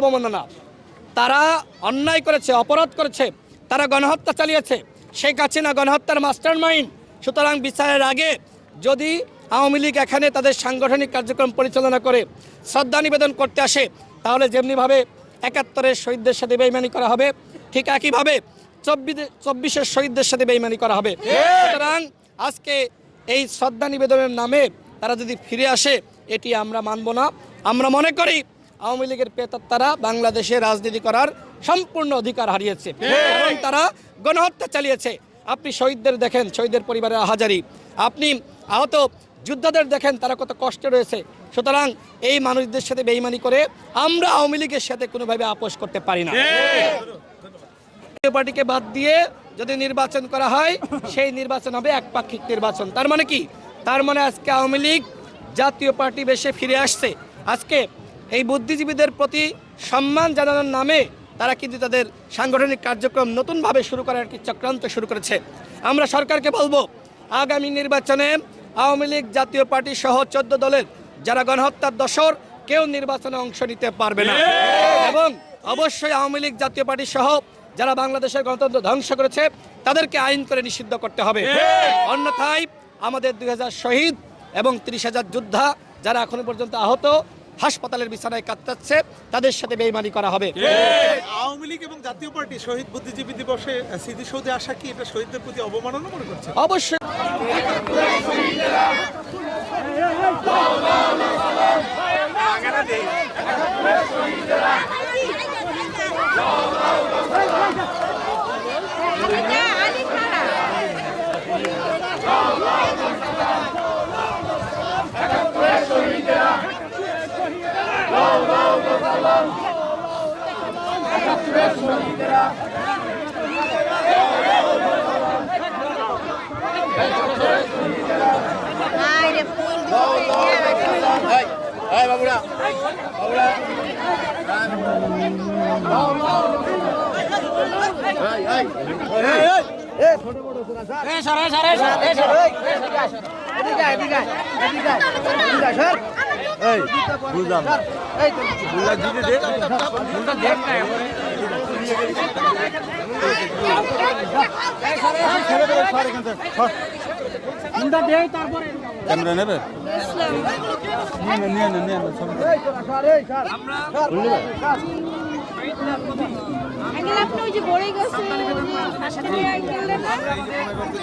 অবমাননা তারা অন্যায় করেছে, অপরাধ করেছে, তারা গণহত্যা চালিয়েছে। শেখ হাসিনা গণহত্যার মাস্টার মাইন্ড সুতরাং বিচারের আগে যদি আওয়ামী লীগ এখানে তাদের সাংগঠনিক কার্যক্রম পরিচালনা করে, শ্রদ্ধা নিবেদন করতে আসে, তাহলে যেমনিভাবে একাত্তরের শহীদদের সাথে বেইমানি করা হবে, ঠিক একইভাবে চব্বিশ চব্বিশের শহীদদের সাথে বেইমানি করা হবে। সুতরাং আজকে এই শ্রদ্ধা নিবেদনের নামে তারা যদি ফিরে আসে, এটি আমরা মানব না। আমরা মনে করি আওয়ামী লীগের পেতাত্তারা বাংলাদেশে রাজনীতি করার সম্পূর্ণ অধিকার হারিয়েছে। এবং তারা গণহত্যা চালিয়েছে। আপনি শহীদদের দেখেন শহীদের পরিবারের হাজারি। আপনি আহত যোদ্ধাদের দেখেন তারা কত কষ্টে রয়েছে। সুতরাং এই মানুষদের সাথে বেইমানি করে আমরা আওয়ামী লীগের সাথে কোনোভাবে আপোষ করতে পারি না। পার্টিকে বাদ দিয়ে যদি নির্বাচন করা হয় সেই নির্বাচন হবে একপাক্ষিক নির্বাচন। তার মানে কি? তার মানে আজকে আওয়ামী লীগ জাতীয় পার্টি বেশে ফিরে আসছে। আজকে এই বুদ্ধিজীবীদের প্রতি সম্মান জানানোর নামে তারা কিন্তু তাদের সাংগঠনিক কার্যক্রম নতুনভাবে শুরু করার একটি চক্রান্ত শুরু করেছে। আমরা সরকারকে বলব, আগামী নির্বাচনে আওয়ামী লীগ জাতীয় পার্টি সহ চোদ্দ দলের যারা গণহত্যার দশর কেউ নির্বাচনে অংশ নিতে পারবে না। এবং অবশ্যই আওয়ামী লীগ জাতীয় পার্টি সহ যারা বাংলাদেশের গণতন্ত্র ধ্বংস করেছে, তাদেরকে আইন করে নিষিদ্ধ করতে হবে। অন্যথায় আমাদের দুই হাজার শহীদ এবং তিরিশ হাজার যোদ্ধা যারা এখনও পর্যন্ত আহত হাসপাতালের বিছানায় কাটতেছে তাদের সাথে বেইমানি করা হবে। আওয়ামী লীগ এবং জাতীয় পার্টি শহীদ বুদ্ধিজীবী দিবসে স্মৃতিসৌধে আসা কি এটা শহীদদের প্রতি অবমাননা মনে করছে? অবশ্যই। Ay, de ক্যামেরা নেবে নিয়ে নেন, নিয়ে নেন, নিয়ে নেন, সব। আঙ্কেল আপনি ওই যে বড়ই গেছে হাসপাতালে আঙ্কেল না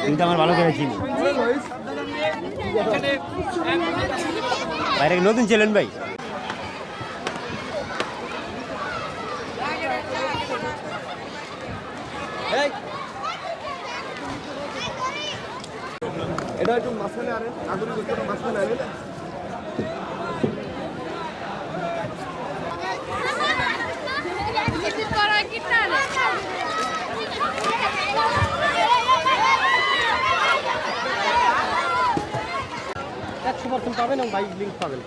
কিন্তু আমার ভালো করে চিনি বাইরে নতুন ছিলেন ভাই। এটা একটু মাঝখানে আনেন নাগরিক ঐক্যটা মাঝখানে আনেন। একশো পার্সেন্ট পাবেন এবং বাইক লিঙ্ক পাবেন।